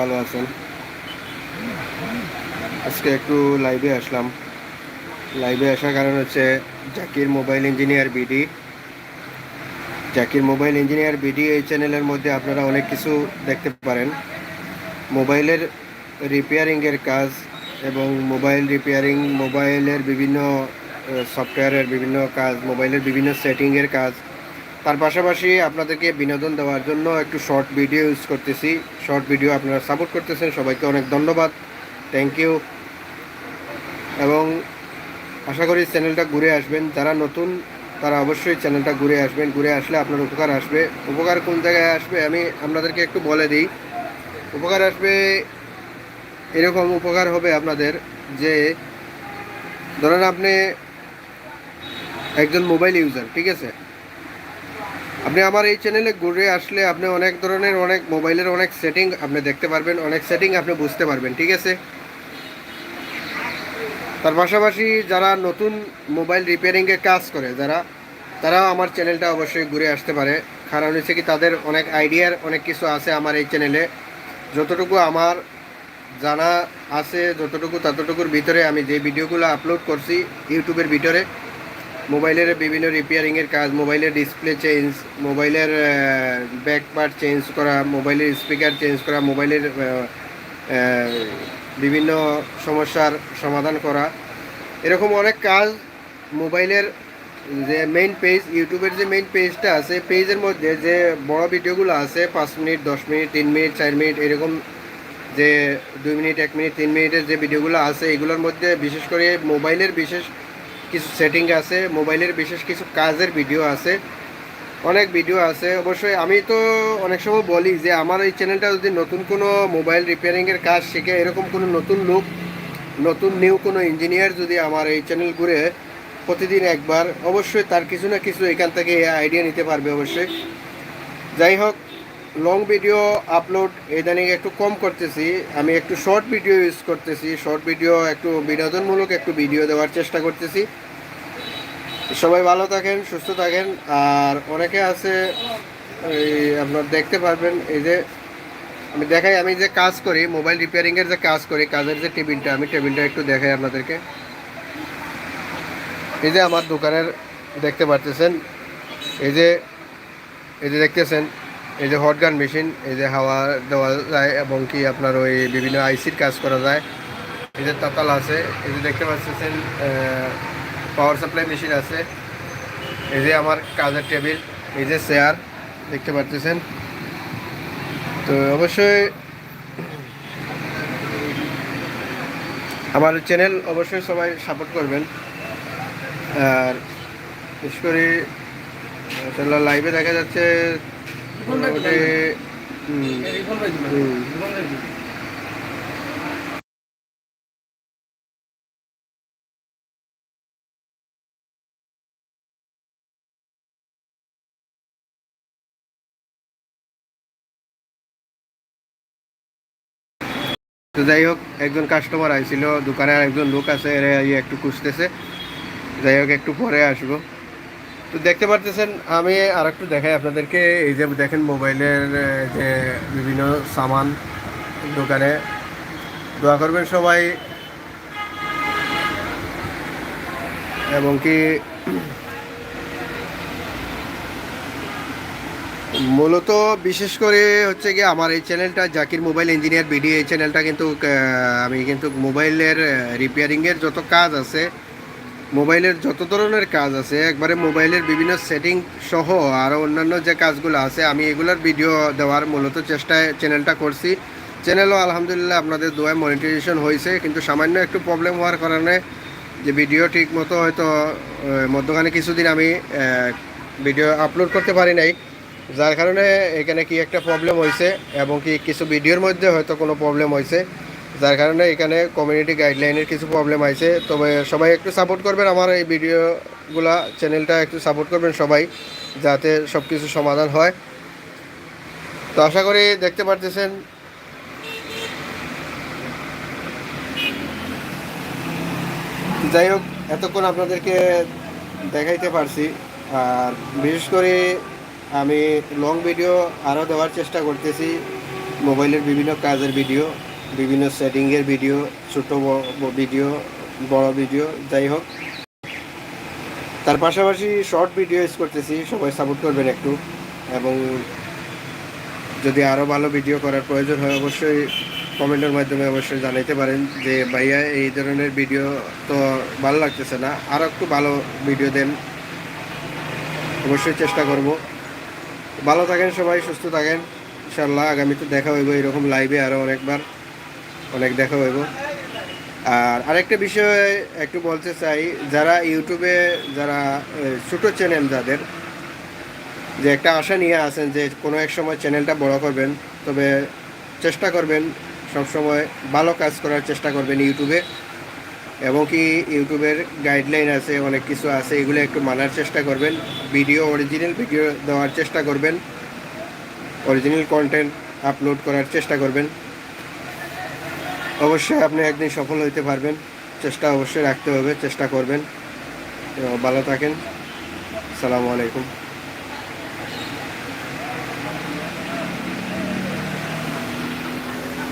ভালো আছেন? আজকে একটু লাইভে আসলাম। লাইভে আসার কারণ হচ্ছে Zakir mobile engineer BD Zakir mobile engineer BD এই চ্যানেলের মধ্যে আপনারা অনেক কিছু দেখতে পারেন। মোবাইলের রিপেয়ারিংয়ের কাজ এবং মোবাইল রিপেয়ারিং মোবাইলের বিভিন্ন সফটওয়্যারের বিভিন্ন কাজ মোবাইলের বিভিন্ন সেটিংয়ের কাজ তার পাশাপাশি আপনাদেরকে বিনোদন দেওয়ার জন্য একটু শর্ট ভিডিও ইউজ করতেছি। শর্ট ভিডিও আপনারা সাপোর্ট করতেছেন, সবাইকে অনেক ধন্যবাদ। থ্যাংক ইউ এবং আশা করি চ্যানেলটা ঘুরে আসবেন। যারা নতুন, তারা অবশ্যই চ্যানেলটা ঘুরে আসবেন। ঘুরে আসলে আপনার উপকার আসবে। উপকার কোন জায়গায় আসবে আমি আপনাদেরকে একটু বলে দিই। উপকার আসবে, এরকম উপকার হবে আপনাদের যে, ধরেন আপনি একজন মোবাইল ইউজার ঠিক আছে? আপনি আমার এই চ্যানেলে ঘুরে আসলে আপনি অনেক ধরনের অনেক মোবাইলের অনেক সেটিং আপনি দেখতে পারবেন, অনেক সেটিং আপনি বুঝতে পারবেন, ঠিক আছে? তার পাশাপাশি যারা নতুন মোবাইল রিপেয়ারিংয়ে কাজ করে, যারা, তারাও আমার চ্যানেলটা অবশ্যই ঘুরে আসতে পারে। কারণ হচ্ছে কি তাদের অনেক আইডিয়ার অনেক কিছু আছে আমার এই চ্যানেলে যতটুকু আমার জানা আছে, যতটুকু, ততটুকুর ভিতরে আমি যে ভিডিওগুলো আপলোড করছি ইউটিউবের ভিতরে মোবাইলের বিভিন্ন রিপেয়ারিংয়ের কাজ, মোবাইলের ডিসপ্লে চেঞ্জ মোবাইলের ব্যাক পার্ট চেঞ্জ করা, মোবাইলের স্পিকার চেঞ্জ করা, মোবাইলের বিভিন্ন সমস্যার সমাধান করা। এরকম অনেক কাজ মোবাইলের যে মেইন পেজ ইউটিউবের যে মেইন পেজটা আছে পেজের মধ্যে যে বড় ভিডিওগুলো আছে, পাঁচ মিনিট, দশ মিনিট, তিন মিনিট, চার মিনিট, এরকম যে দুই মিনিট, এক মিনিট, তিন মিনিটের যে ভিডিওগুলো আছে, এগুলোর মধ্যে বিশেষ করে মোবাইলের বিশেষ কিছু সেটিং আছে মোবাইলের বিশেষ কিছু কাজের ভিডিও আছে, অনেক ভিডিও আছে। অবশ্যই আমি তো অনেক সময় বলি যে আমার এই চ্যানেলটা যদি নতুন কোনো মোবাইল রিপেয়ারিংয়ের কাজ শিখে, এরকম কোনো নতুন লোক নতুন নিউ কোনো ইঞ্জিনিয়ার যদি আমার এই চ্যানেল ঘুরে প্রতিদিন একবার, অবশ্যই তার কিছু না কিছু এখান থেকে আইডিয়া নিতে পারবে অবশ্যই। যাই হোক লং ভিডিও আপলোড ইদানিং একটু কম করতেছি। আমি একটু শর্ট ভিডিও ইউজ করতেছি। শর্ট ভিডিও একটু বিনোদনমূলক একটু ভিডিও দেওয়ার চেষ্টা করতেছি। সবাই ভালো থাকেন, সুস্থ থাকেন। আর অনেকে আছে, এই আপনার দেখতে পারবেন, এই যে আমি দেখাই, আমি যে কাজ করি মোবাইল রিপেয়ারিংয়ের যে কাজ করি, কাজের যে টেবিলটা, আমি টেবিলটা একটু দেখাই আপনাদেরকে। এই যে আমার দোকানের দেখতে পারতেছেন, এই যে এই যে দেখতেছেন এই যে হট গান মেশিন, এই যে হাওয়া দেওয়া যায় এবং কি আপনার ওই বিভিন্ন আইসির কাজ করা যায়। এই যে তাতাল আছে, এই যে দেখতে পাচ্ছেন পাওয়ার সাপ্লাই মেশিন আছে। এই যে আমার কাজের টেবিল, এই যে চেয়ার দেখতে পাচ্ছেন। তো অবশ্যই আমার চ্যানেল অবশ্যই সবাই সাপোর্ট করবেন। আর বিশেষ করে লাইভে দেখা যাচ্ছে তো যাই হোক একজন কাস্টমার আইছিল দোকানে আর একজন লোক আছে এরা একটু খুঁজতেছে। যাই হোক একটু পরে আসব। তো দেখতে পারতেছেন, আমি আর একটু দেখাই আপনাদেরকে। এই যে দেখেন মোবাইলের যে বিভিন্ন সামান দোকানে। দোয়া করবেন সবাই। এবং কি মূলত বিশেষ করে হচ্ছে কি আমার এই চ্যানেলটা, জাকির মোবাইল ইঞ্জিনিয়ার বিডি, এই চ্যানেলটা কিন্তু আমি কিন্তু মোবাইলের রিপেয়ারিংয়ের যত কাজ আছে মোবাইলের যত ধরনের কাজ আছে, একবারে মোবাইলের বিভিন্ন সেটিং সহ আরও অন্যান্য যে কাজগুলো আছে, আমি এগুলোর ভিডিও দেওয়ার মূলত চেষ্টায়, চ্যানেলটা করছি। চ্যানেলও আলহামদুলিল্লাহ আপনাদের দোয়ায় মনিটাইজেশন হয়েছে কিন্তু সামান্য একটু প্রবলেম হওয়ার কারণে যে ভিডিও ঠিক মতো হয়তো মধ্যখানে কিছুদিন আমি ভিডিও আপলোড করতে পারি নাই। যার কারণে এখানে কি একটা প্রবলেম হয়েছে এবং কি কিছু ভিডিওর মধ্যে হয়তো কোনো প্রবলেম হয়েছে যার কারণে এখানে কমিউনিটি গাইডলাইনের কিছু প্রবলেম আছে তবে সবাই একটু সাপোর্ট করবেন আমার এই ভিডিওগুলা চ্যানেলটা একটু সাপোর্ট করবেন সবাই, যাতে সব কিছু সমাধান হয়। তো আশা করি দেখতে পারতেছেন। যাই হোক এতক্ষণ আপনাদেরকে দেখাইতে পারছি। আর বিশেষ করে আমি লং ভিডিও আরও দেওয়ার চেষ্টা করতেছি মোবাইলের বিভিন্ন কাজের ভিডিও বিভিন্ন সেটিংয়ের ভিডিও ছোট ভিডিও বড় ভিডিও যাই হোক। তার পাশাপাশি শর্ট ভিডিও ইউজ করতেছি, সবাই সাপোর্ট করবেন একটু। এবং যদি আরও ভালো ভিডিও করার প্রয়োজন হয়, অবশ্যই কমেন্টের মাধ্যমে অবশ্যই জানাইতে পারেন যে, ভাইয়া, এই ধরনের ভিডিও তো ভালো লাগতেছে না। আরও একটু ভালো ভিডিও দেন। অবশ্যই চেষ্টা করব। ভালো থাকেন সবাই, সুস্থ থাকেন। ইনশাল্লাহ আগামীতে দেখা হইব এরকম লাইভে আরও অনেকবার। অনেক দেখা হইব। আর আরেকটা বিষয় একটু বলতে চাই, যারা ইউটিউবে, যারা ছোটো চ্যানেল যাদের, যে একটা আশা নিয়ে আসেন যে কোনো এক সময় চ্যানেলটা বড় করবেন, তবে চেষ্টা করবেন সবসময় ভালো কাজ করার চেষ্টা করবেন ইউটিউবে। এবং কি ইউটিউবের গাইডলাইন আছে, অনেক কিছু আছে, এগুলো একটু মানার চেষ্টা করবেন। ভিডিও অরিজিনাল ভিডিও দেওয়ার চেষ্টা করবেন। অরিজিনাল কন্টেন্ট আপলোড করার চেষ্টা করবেন। অবশ্যই আপনি একদিন সফল হইতে পারবেন। চেষ্টা অবশ্যই রাখতে হবে, চেষ্টা করবেন। ভালো থাকেন। সালামু আলাইকুম।